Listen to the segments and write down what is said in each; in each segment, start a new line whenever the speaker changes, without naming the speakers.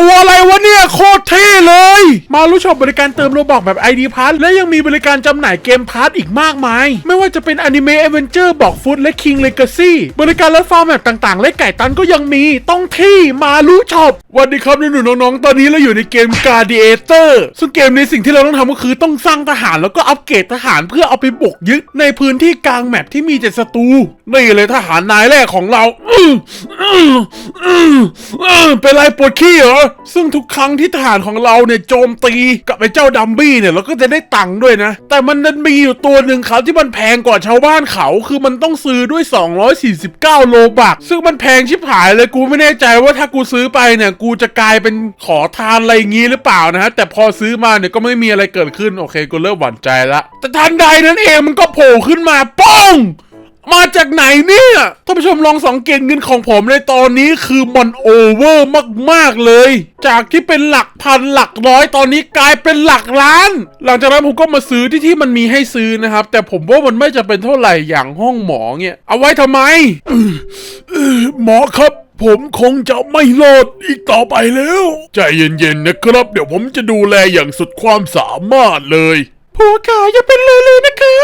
ตัวอะไรวะเนี่ยโคตรเท่ เลย มารู้ชอบบริการเติมโลบอกแบบ ID p a s s และยังมีบริการจำหน่ายเกมพาร์ทอีกมากมาย ไม่ว่าจะเป็นอนิเมะเอเวนเจอร์บอกฟุตและ King Legacy บริการรถฟาร์มแบบต่างๆ และไก่ตันก็ยังมีต้องที่มารู้ชอบวันดีครับหนูๆน้องๆ ตอนนี้เราอยู่ในเกม Gladiator ซึ่งเกมในสิ่งที่เราต้องทำก็คือต้องสร้างทหารแล้วก็อัปเกรดทหารเพื่อเอาไปบุกยึดในพื้นที่กลางแมปที่มีแต่ศัตรูนี่เลยทหารนายแรกของเราอื้ออเออเออื้อเป็นไรปวดขี้เหรอซึ่งทุกครั้งที่ทหารของเราเนี่ยโจมตีกับไอ้เจ้าดัมบี้เนี่ยเราก็จะได้ตังค์ด้วยนะ แต่มันนั้นมีอยู่ตัวหนึ่งครับที่มันแพงกว่าชาวบ้านเขา คือมันต้องซื้อด้วย 249 โลบักซึ่งมันแพงชิบหายเลยกูไม่แน่ใจว่าถ้ากูซื้อไปเนี่ยกูจะกลายเป็นขอทานอะไรอย่างงี้หรือเปล่านะฮะแต่พอซื้อมาเนี่ยก็ไม่มีอะไรเกิดขึ้นโอเคกูเริ่มหวั่นใจละแต่ทันใดนั้นเองมันก็โผล่ขึ้นมาป้อง มาจากไหนเนี่ยท่านผู้ชมลองสังเกตเงินของผมในตอนนี้คือมันโอเวอร์มากๆเลย จากที่เป็นหลักพันหลักร้อยตอนนี้กลายเป็นหลักล้าน หลังจากนั้นผมก็มาซื้อที่ที่มันมีให้ซื้อนะครับ แต่ผมว่ามันไม่จะเป็นเท่าไหร่อย่างห้องหมอเนี่ย เอาไว้ทำไมเอ่อเอ่อหมอครับผมคงจะไม่รอดอีกต่อไปแล้ว ใจเย็นๆนะครับ เดี๋ยวผมจะดูแลอย่างสุดความสามารถเลยผัวขาอย่าเป็นเลยเลยนะคะ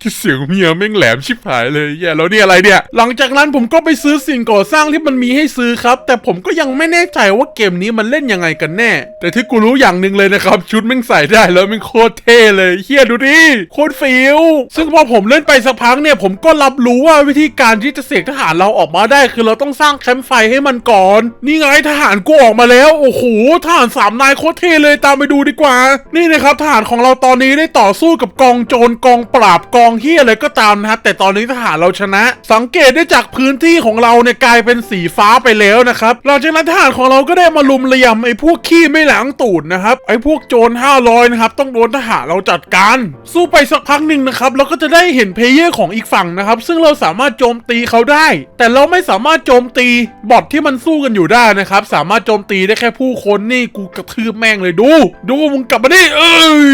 ที่เสียงเมียแม่งแหลมชิบหายเลยแย่แล้วนี่อะไรเนี่ย หลังจากนั้นผมก็ไปซื้อสิ่งก่อสร้างที่มันมีให้ซื้อครับ แต่ผมก็ยังไม่แน่ใจว่าเกมนี้มันเล่นยังไงกันแน่ แต่ที่กูรู้อย่างหนึ่งเลยนะครับ ชุดแม่งใส่ได้แล้วแม่งโคตรเท่เลยเฮียดูดิโคตรฟิลซึ่งพอผมเล่นไปสักพักเนี่ย ผมก็รับรู้ว่าวิธีการที่จะเสกทหารเราออกมาได้ คือเราต้องสร้างแคมป์ไฟให้มันก่อน นี่ไงทหารกูออกมาแล้วโอ้โหทหารสามนายโคตรเท่เลยตามไปดูดีกว่า นี่นะครับทหารของเราตอนนี้ได้ต่อสู้กับกองโจรกองปราบกององเฮียอะไรก็ตามนะครับ แต่ตอนนี้ทหารเราชนะ สังเกตได้จากพื้นที่ของเราเนี่ยกลายเป็นสีฟ้าไปแล้วนะครับหลังจากนั้นทหารของเราก็ได้มาลุมระยำไอ้พวกขี้ไม่หลังตูดนะครับไอ้พวกโจร500นะครับต้องโดนทหารเราจัดการ สู้ไปสักพักหนึ่งนะครับเราก็จะได้เห็นเพลเยอร์ของอีกฝั่งนะครับซึ่งเราสามารถโจมตีเขาได้ แต่เราไม่สามารถโจมตีบอทที่มันสู้กันอยู่ได้นะครับสามารถโจมตีได้แค่ผู้คนนี่กูกระทืบแม่งเลยดู ดูมึงกลับมาดิเอ้ย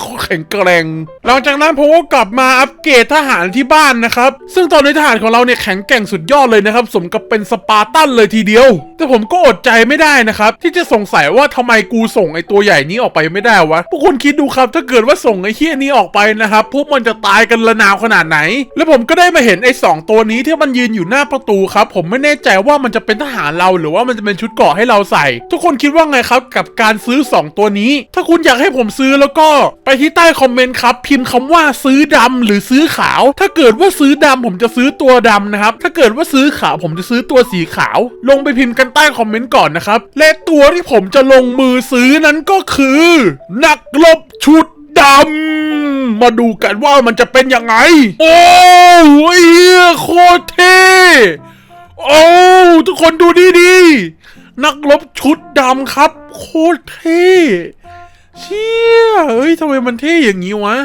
เขาแข็งแกร่งหลังจากนั้นผมก็กลับมาอัปเกรดทหารที่บ้านนะครับ ซึ่งตอนนี้ทหารของเราเนี่ยแข็งแกร่งสุดยอดเลยนะครับ สมกับเป็นสปาร์ตันเลยทีเดียว แต่ผมก็อดใจไม่ได้นะครับ ที่จะสงสัยว่าทำไมกูส่งไอตัวใหญ่นี้ออกไปไม่ได้วะพวกคุณคิดดูครับ ถ้าเกิดว่าส่งไอเฮี้ยนี้ออกไปนะครับพวกมันจะตายกันระนาวขนาดไหน แล้วผมก็ได้มาเห็นไอสองตัวนี้ที่มันยืนอยู่หน้าประตูครับ ผมไม่แน่ใจว่ามันจะเป็นทหารเราหรือว่ามันจะเป็นชุดเกราะให้เราใส่ ทุกคนคิดว่าไงครับกับการซื้อ 2 ตัวนี้ ถ้าคุณอยากให้ผมซื้อแล้วก็ไปที่ใต้คอมเมนต์ครับพิมพ์คำว่าซื้อดำหรือซื้อขาว ถ้าเกิดว่าซื้อดำผมจะซื้อตัวดำนะครับ ถ้าเกิดว่าซื้อขาวผมจะซื้อตัวสีขาว ลงไปพิมพ์กันใต้คอมเมนต์ก่อนนะครับ และตัวที่ผมจะลงมือซื้อนั้นก็คือ นักรบชุดดำ มาดูกันว่ามันจะเป็นยังไง โอ้ยเหี้ยโคตรเท่โอ้ทุกคนดูดีดีๆนักรบชุดดำครับ โคตรเท่เชี่ยเฮ้ยทำไมมันเท่อย่างนี้วะ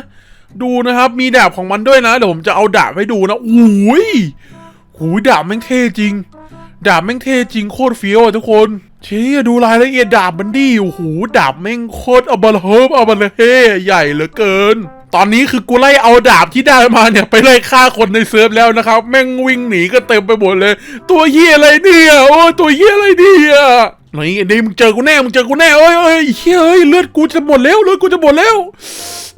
ดูนะครับ มีดาบของมันด้วยนะ เดี๋ยวผมจะเอาดาบให้ดูนะอุ้ยหูยดาบแม่งเท่จริง ดาบแม่งเท่จริงโคตรเฟี้ยวอะทุกคนเชี่ยดูรายละเอียดดาบมันดิโอ้โหดาบแม่งโคตรอับลเฮิบอับลเฮใหญ่เหลือเกิน ตอนนี้คือกูไล่เอาดาบที่ได้มาเนี่ยไปไล่ฆ่าคนในเซิร์ฟแล้วนะครับ แม่งวิ่งหนีกันเต็มไปหมดเลย ตัวเหี้ยอะไรเนี่ยโอ้ตัวเหี้ยอะไรเนี่ย นี่นี่มึงเจอกูแน่มึงเจอกูแน่เอ้ยเอ้ยเฮ้ยเอ้ยเลือดกูจะหมดแล้วเลือดกูจะหมดแล้ว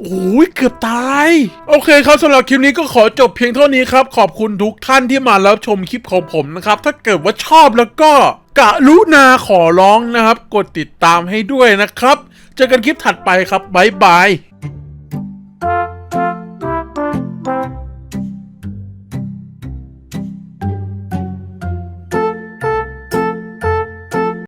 โอ้ยเกือบตาย โอเคครับสำหรับคลิปนี้ก็ขอจบเพียงเท่านี้ครับ ขอบคุณทุกท่านที่มารับชมคลิปของผมนะครับ ถ้าเกิดว่าชอบแล้วก็กะลุนาขอร้องนะครับ กดติดตามให้ด้วยนะครับ เจอกันคลิปถัดไปครับบ๊ายบาย